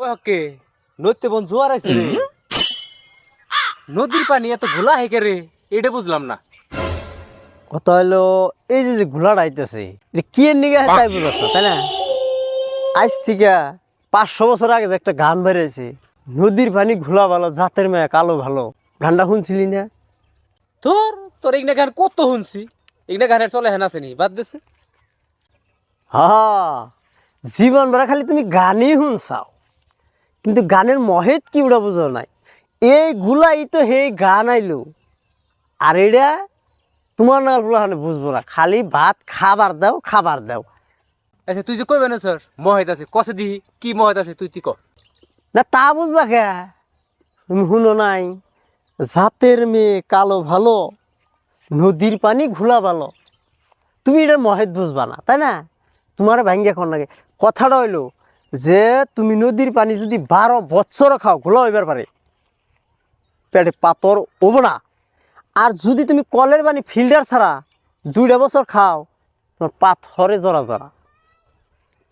ওই হকে নদীতে বোন জোয়ার আছে রে। নদীর পানি এত ঘোলা হেকে রে এটা বুঝলাম না। কথা হলো এই যে যে ঘোলাটা আইতেছে কি এর নিগে তাই বুঝাচ্ছ তাই না? আজ থেকে পাঁচশো বছর আগে যে একটা গান বেরিয়েছে নদীর পানি ঘোলা ভালো জাতের মেয়ে কালো ভালো। গানটা শুনছিলি না? তোর তোর এগুলা গান কত শুনছি? এগুলা গানের চলে হেন আসেনি বাদ দিছে। হা। জীবন ভরা খালি তুমি গানই শুনছাও। কিন্তু গানের মহেত কি ওটা বুঝো নাই এই গুলাই তো সেই গান আইলো। আর এটা তোমার না গুলো বুঝব না। খালি ভাত খাবার দাও খাবার দাও। আচ্ছা তুই যে কইবে না স্যার মহেদ আছে কষে দিহি কি মহেদ আছে তুই তুই ক। না তা বুঝবা কে? তুমি শুনো নাই জাতের মেয়ে কালো ভালো নদীর পানি ঘোলা ভালো। তুমি এটা মহেদ বুঝবা না তাই না? তোমার ভাঙ্গি এখন লাগে। কথাটা হইল যে তুমি নদীর পানি যদি বারো বছর খাও, ঘোলা হইবার পারে পেটে পাতর হব না। আর যদি তুমি কলের পানি ফিল্টার ছাড়া দুইটা বছর খাও তোমার পাথরে জরা জরা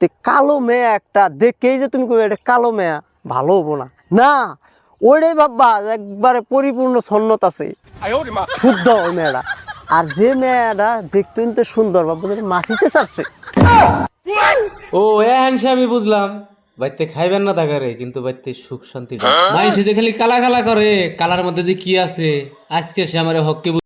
তে কালো মেয়ে একটা দেখেই যে তুমি এটা কালো মেয়া, ভালো হব না। না ভাববা যে একবারে পরিপূর্ণ সন্নত আছে। শুদ্ধ মেয়েটা। আর যে মেয়েটা দেখতে সুন্দর ভাববো যে মাসিতে চাচ্ছে ও সে আমি বুঝলাম। বাইতে খাইবেন না তাকারে কিন্তু বাইতে সুখ শান্তি মানুষ যে খালি কালা কালা করে কালার মধ্যে যে কি আছে আজকে সে আমার হককে